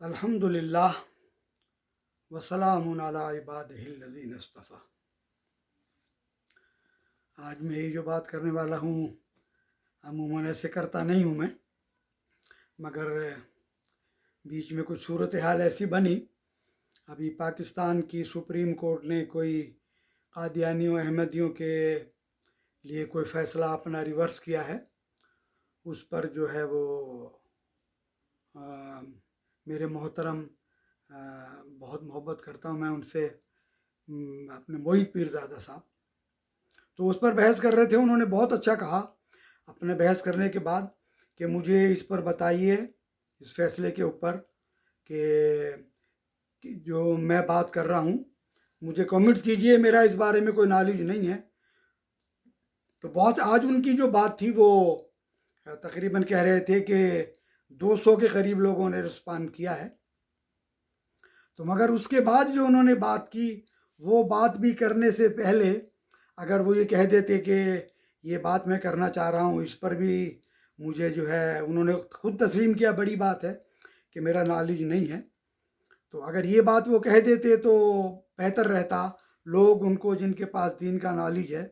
अल्हम्दुलिल्लाह वसलाम इस्तफ़ा आज मैं ये जो बात करने वाला हूँ अमूमन ऐसे करता नहीं हूँ मैं मगर बीच में कुछ सूरत हाल ऐसी बनी। अभी पाकिस्तान की सुप्रीम कोर्ट ने कोई कादियानियों अहमदियों के लिए कोई फ़ैसला अपना रिवर्स किया है उस पर जो है वो आ, मेरे मोहतरम बहुत मोहब्बत करता हूँ मैं उनसे अपने मोहित पीरजादा साहब। तो उस पर बहस कर रहे थे, उन्होंने बहुत अच्छा कहा अपने बहस करने के बाद कि मुझे इस पर बताइए, इस फैसले के ऊपर कि जो मैं बात कर रहा हूँ, मुझे कमेंट्स कीजिए, मेरा इस बारे में कोई नॉलेज नहीं है। तो बहुत, आज उनकी जो बात थी वो तकरीबन कह रहे थे कि 200 के करीब लोगों ने रिस्पॉन्ड किया है। तो मगर उसके बाद जो उन्होंने बात की वो बात भी करने से पहले अगर वो ये कह देते कि ये बात मैं करना चाह रहा हूँ इस पर भी मुझे जो है उन्होंने खुद तस्लीम किया बड़ी बात है कि मेरा नॉलेज नहीं है। तो अगर ये बात वो कह देते तो बेहतर रहता। लोग उनको जिनके पास दीन का नॉलेज है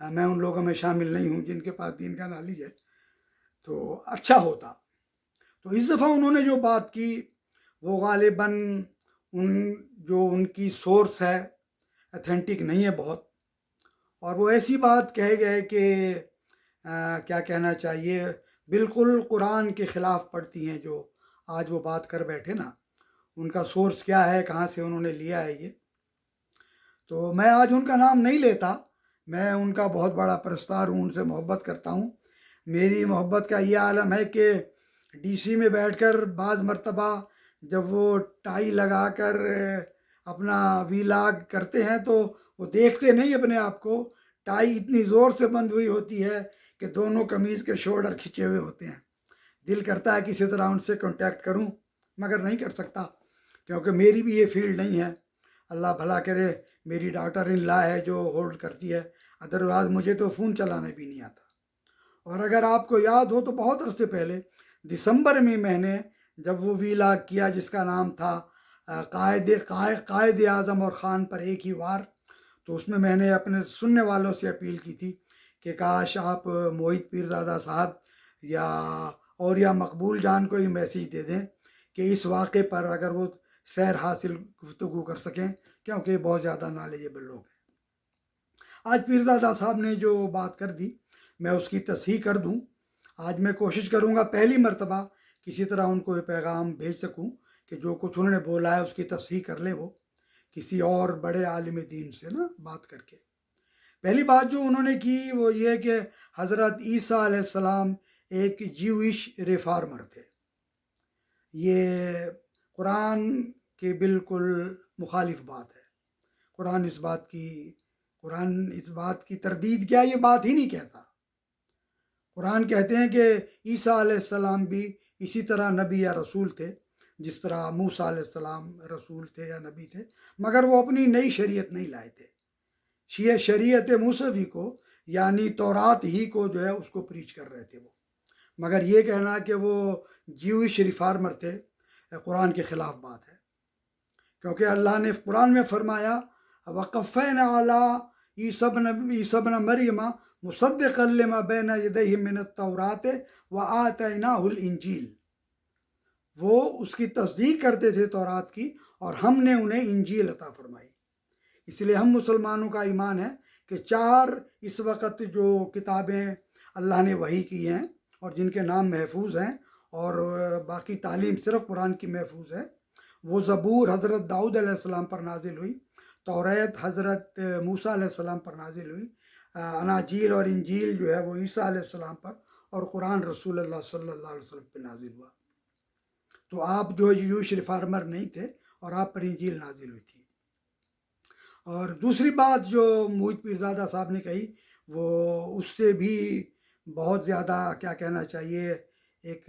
हाँ, मैं उन लोगों में शामिल नहीं हूँ जिनके पास दीन का नॉलेज है तो अच्छा होता। तो इस दफ़ा उन्होंने जो बात की, वो गालिबा उन, जो उनकी सोर्स है अथेंटिक नहीं है बहुत। और वो ऐसी बात कह गए कि क्या कहना चाहिए, बिल्कुल कुरान के ख़िलाफ़ पढ़ती हैं जो आज वो बात कर बैठे ना, उनका सोर्स क्या है, कहाँ से उन्होंने लिया है ये? तो मैं आज उनका नाम नहीं लेता, मैं उनका बहुत बड़ा प्रस्तार हूँ, उनसे मोहब्बत करता हूँ। मेरी मोहब्बत का ये आलम है कि डीसी में बैठकर बाज़ मरतबा जब वो टाई लगा कर अपना वीलाग करते हैं तो वो देखते नहीं अपने आप को। टाई इतनी ज़ोर से बंद हुई होती है कि दोनों कमीज़ के शोल्डर खिंचे हुए होते हैं। दिल करता है किसी तरह उनसे कांटेक्ट करूँ, मगर नहीं कर सकता, क्योंकि मेरी भी ये फ़ील्ड नहीं है। अल्लाह भला करे, मेरी डॉटर इन ला है जो होल्ड करती है अदरवाइज़ मुझे तो फ़ोन चलाने भी नहीं आता। और अगर आपको याद हो तो बहुत अरसे पहले दिसंबर में मैंने जब वो वीला किया जिसका नाम था कायद कायद आज़म और ख़ान पर एक ही वार तो उसमें मैंने अपने सुनने वालों से अपील की थी कि काश आप मोहित पीरजादा साहब या, और या मकबूल जान को ही मैसेज दे दें कि इस वाक़े पर अगर वो सैर हासिल गुफ्तु कर सकें, क्योंकि बहुत ज़्यादा नॉलेजेबल लोग हैं। आज पीरजादा साहब ने जो बात कर दी, मैं उसकी तस्ही कर दूँ। आज मैं कोशिश करूँगा पहली मरतबा किसी तरह उनको ये पैगाम भेज सकूँ कि जो कुछ उन्होंने बोला है उसकी तस्ही कर ले वो, किसी और बड़े आलिम दीन से ना बात करके। पहली बात जो उन्होंने की वो ये है कि हज़रत ईसा एक जीविश रिफार्मर थे। ये कुरान के बिल्कुल मुखालिफ बात है। कुरान इस बात की, कुरान इस बात की तरदीद क्या ये बात ही नहीं कहता? कुरान कहते हैं कि ईसा भी इसी तरह नबी या रसूल थे, जिस तरह मूसा सलाम रसूल थे या नबी थे, मगर वो अपनी नई शरीयत नहीं लाए थे। शी शरीयत मूसवी को, यानी तौरात ही को जो है उसको प्रीच कर रहे थे वो। मगर ये कहना कि वो जीविश रिफार्मर थे कुरान के ख़िलाफ़ बात है। क्योंकि अल्लाह ने कुरान में फरमाया, वक़फ़ैन आला ईसबन ईसबन मरीमा मुसद कल्लमा बैन यदहि मिन तौरात व आतनाहुल इंजील वो उसकी तस्दीक करते थे तौरात की और हमने उन्हें इंजील अता फरमाई इसलिए हम मुसलमानों का ईमान है कि चार इस वक्त जो किताबें अल्लाह ने वही की हैं और जिनके नाम महफूज हैं और बाकी तालीम सिर्फ़ कुरान की महफूज है वो ज़बूर हज़रत दाऊद पर नाजिल हुई तौरेत हज़रत मूसा पर नाजिल हुई अनाजील और इंजील जो है वो ईसा अलैहिस्सलाम पर और कुरान रसूल अल्लाह सल्लल्लाहु अलैहि वसल्लम पर नाजिल हुआ। तो आप जो यूश रिफार्मर नहीं थे और आप पर इंजील नाजिल हुई थी। और दूसरी बात जो मोहित पीरजादा साहब ने कही, वो उससे भी बहुत ज़्यादा क्या कहना चाहिए, एक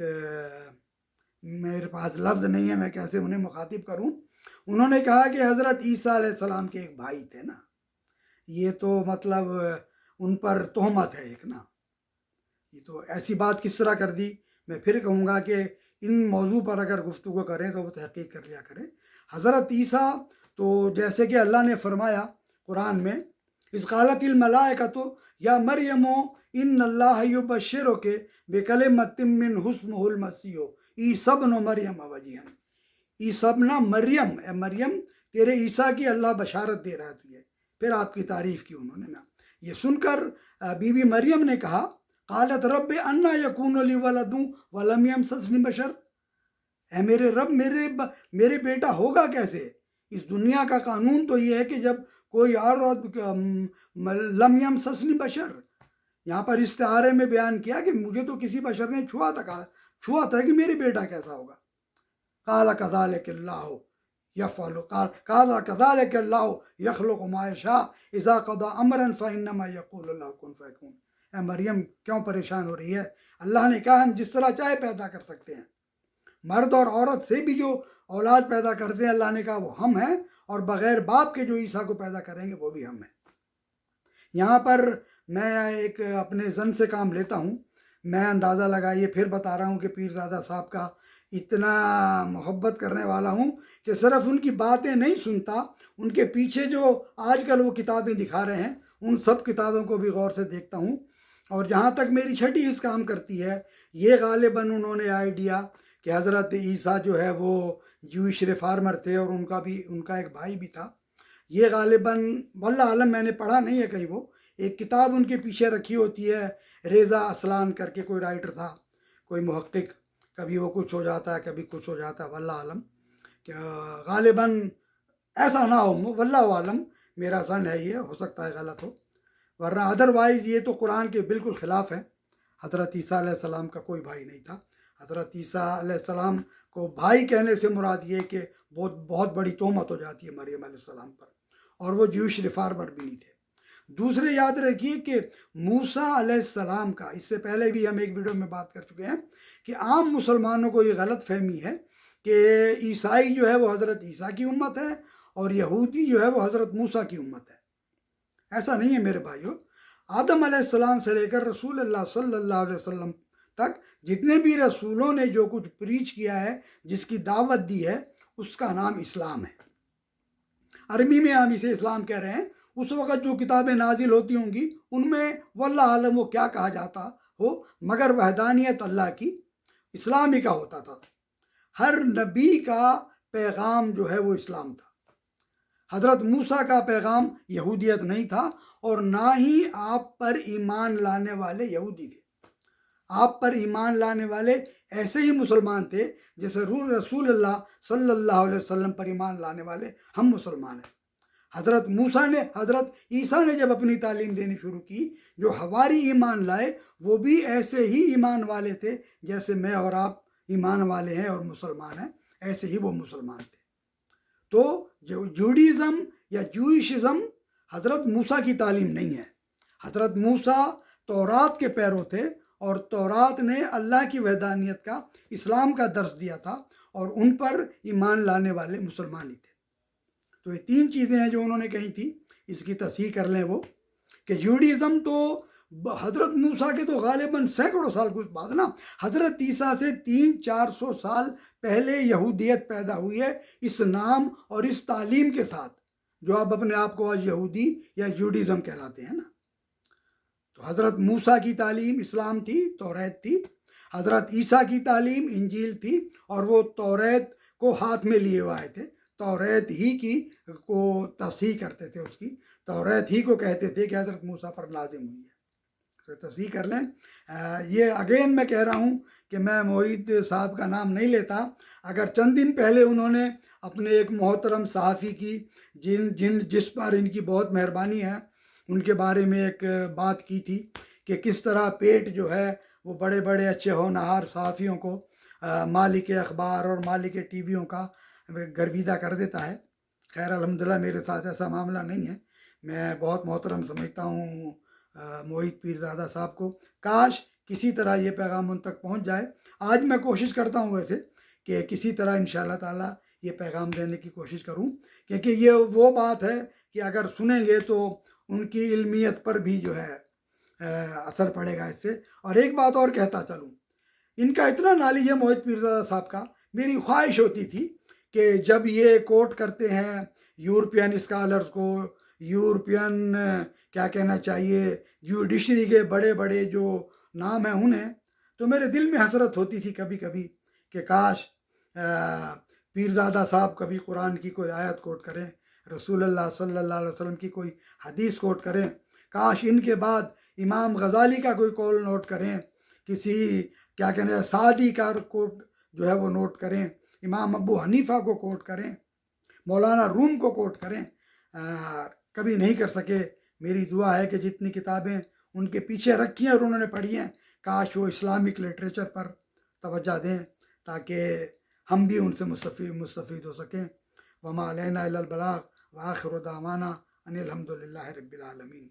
मेरे पास लफ्ज़ नहीं है, मैं कैसे उन्हें मुखातिब करूँ? उन्होंने कहा कि हज़रत ईसा सलाम के एक भाई थे ना। ये तो मतलब उन पर तोहमत है एक ना। ये तो ऐसी बात किस तरह कर दी? मैं फिर कहूँगा कि इन मौजू पर अगर गुफ्तु करें तो वो तहकीक कर लिया करें। हज़रत ईसा तो जैसे कि अल्लाह ने फरमाया कुरान में इस कालतिल मलाइका तो या मरियमो इन अल्लाह बशर के बेकल मतिमिन हुस्न मसीहो। ई सब नो मरियम वजीहन। ई सब ना मरियम, ए मरियम, तेरे ईसा की अल्लाह बशारत दे रहा है तुझे। फिर आपकी तारीफ़ की उन्होंने ना? ये सुनकर बीबी मरियम ने कहा, कालत रब अन्ना यकून अली वलदूँ वलमियम ससनी बशर है मेरे रब, मेरे मेरे बेटा होगा कैसे? इस दुनिया का कानून तो ये है कि जब कोई और लमयम ससनी बशर यहाँ पर इस्तारे में बयान किया कि मुझे तो किसी बशर ने छुआ था छुआ था कि मेरे बेटा कैसा होगा? काला कजाल के हो मरियम क्यों परेशान हो रही है अल्लाह ने कहा हम जिस तरह चाहे पैदा कर सकते हैं मर्द और औरत से भी जो औलाद पैदा करते हैं अल्लाह ने कहा वो हम हैं और बग़ैर बाप के जो ईसा को पैदा करेंगे वो भी हम हैं यहाँ पर मैं एक अपने जन से काम लेता हूँ मैं अंदाज़ा लगाइए फिर बता रहा हूँ कि पीरजादा साहब का इतना मोहब्बत करने वाला हूँ कि सिर्फ़ उनकी बातें नहीं सुनता, उनके पीछे जो आजकल वो किताबें दिखा रहे हैं, उन सब किताबों को भी गौर से देखता हूँ। और जहाँ तक मेरी छठी इस काम करती है, ये गालिबा उन्होंने आइडिया कि हज़रत ईसा जो है वो जूश रिफार्मर थे और उनका भी, उनका एक भाई भी था। ये गालिबा वल्ला आलम मैंने पढ़ा नहीं है कहीं वो। एक किताब उनके पीछे रखी होती है, रेज़ा असलान करके कोई राइटर था, कोई महक्क कभी वो कुछ हो जाता है, कभी कुछ हो जाता है वल्ला आलम। गालिबा ऐसा ना हो वल्ला आलम, मेरा सन है ये, हो सकता है गलत हो। वरना अदरवाइज़ ये तो कुरान के बिल्कुल ख़िलाफ़ है। हज़रत ईसा सलाम का कोई भाई नहीं था। हज़रत ईसा सलाम को भाई कहने से मुराद ये कि बहुत बहुत बड़ी तोहमत हो जाती है मरियम सलाम पर। और वो जूश रिफार्मर भी नहीं थे। दूसरे याद रखिए कि मूसा सलाम का, इससे पहले भी हम एक वीडियो में बात कर चुके हैं कि आम मुसलमानों को ये गलत फहमी है कि ईसाई जो है वो हज़रत ईसा की उम्मत है और यहूदी जो है वो हज़रत मूसा की उम्मत है। ऐसा नहीं है मेरे भाइयों। आदम सलाम से लेकर रसूल अल्लाह सल्लल्लाहु अलैहि वसल्लम तक जितने भी रसूलों ने जो कुछ प्रीच किया है, जिसकी दावत दी है, उसका नाम इस्लाम है। अरबी में हम इसे इस्लाम कह रहे हैं। उस वक़्त जो किताबें नाजिल होती होंगी, उनमें वल्ला आलम वो क्या कहा जाता हो, मगर वहदानियत अल्लाह की इस्लामी का होता था। हर नबी का पैगाम जो है वो इस्लाम था। हज़रत मूसा का पैगाम यहूदियत नहीं था और ना ही आप पर ईमान लाने वाले यहूदी थे। आप पर ईमान लाने वाले ऐसे ही मुसलमान थे जैसे रसूल अल्लाह सल्लल्लाहु अलैहि वसल्लम पर ईमान लाने वाले हम मुसलमान हैं। हज़रत मूसा ने, हज़रत ईसा ने जब अपनी तालीम देनी शुरू की, जो हवारी ईमान लाए, वो भी ऐसे ही ईमान वाले थे जैसे मैं और आप ईमान वाले हैं और मुसलमान हैं, ऐसे ही वो मुसलमान थे। तो जो, जूडिज़म या जूइशज़म हज़रत मूसा की तालीम नहीं है। हज़रत मूसा तौरात के पैरों थे और तौरात ने अल्लाह की वैदानियत का, इस्लाम का दर्स दिया था और उन पर ईमान लाने वाले मुसलमान ही थे। तो ये तीन चीज़ें हैं जो उन्होंने कही थी। इसकी तस्ही कर लें वो कि जूडिज़म तो हज़रत मूसा के तो गालिबा सैकड़ों साल कुछ बाद ना, हज़रत ईसा से तीन, चार सौ साल पहले यहूदियत पैदा हुई है इस नाम और इस तालीम के साथ, जो आप अपने आप को आज यहूदी या जूडिज़म कहलाते हैं ना। तो हज़रत मूसा की तालीम इस्लाम थी, तौरेत थी। हज़रत ईसा की तालीम इंजील थी और वो तौरेत को हाथ में लिए हुए थे। तौरेत ही की को तस्ही करते थे उसकी। तौरेत ही को कहते थे कि हज़रत मूसा पर लाजिम हुई है। तो तस्ही कर लें। ये अगेन मैं कह रहा हूँ कि मैं मोहित साहब का नाम नहीं लेता। अगर चंद दिन पहले उन्होंने अपने एक मोहतरम सहाफ़ी की, जिन जिन, जिस पर इनकी बहुत मेहरबानी है, उनके बारे में एक बात की थी कि किस तरह पेट जो है वो बड़े बड़े अच्छे होनहार सहाफ़ियों को मालिक अखबार और मालिक टीवियों का गर्विदा कर देता है। खैर, अलहमदिल्ला, मेरे साथ ऐसा मामला नहीं है। मैं बहुत मोहतरम समझता हूँ मोहित पीरजादा साहब को। काश किसी तरह ये पैगाम उन तक पहुँच जाए। आज मैं कोशिश करता हूँ वैसे कि किसी तरह इन ताला, ये पैगाम देने की कोशिश करूँ। क्योंकि ये वो बात है कि अगर सुनेंगे तो उनकी इल्मियत पर भी जो है असर पड़ेगा इससे। और एक बात और कहता चलूँ। इनका इतना नॉलेज है मोहित पीरजादा साहब का। मेरी ख्वाहिश होती थी कि जब ये कोट करते हैं यूरोपियन स्कॉलर्स को, यूरोपियन, क्या कहना चाहिए जुडिशरी के बड़े बड़े जो नाम हैं उन्हें तो मेरे दिल में हसरत होती थी कभी कभी कि काश पीरजादा साहब कभी कुरान की कोई आयत कोट करें रसूल अलैहि वसल्लम की कोई हदीस कोट करें, काश इनके बाद इमाम गज़ाली का कोई कॉल नोट करें, किसी, क्या कहते हैं, सादी का कोट जो है वो नोट करें इमाम अबू हनीफ़ा को कोट करें मौलाना रूम को कोट करें आ, कभी नहीं कर सके। मेरी दुआ है कि जितनी किताबें उनके पीछे रखी हैं और उन्होंने पढ़ी हैं काश वो इस्लामिक लिटरेचर पर तवज्जो दें ताकि हम भी उनसे मुस्तफ़ी मुस्तफ़ हो सकें। वमा अलैना बलाग वाखिर दावाना अनिल रब्बिल आलमीन।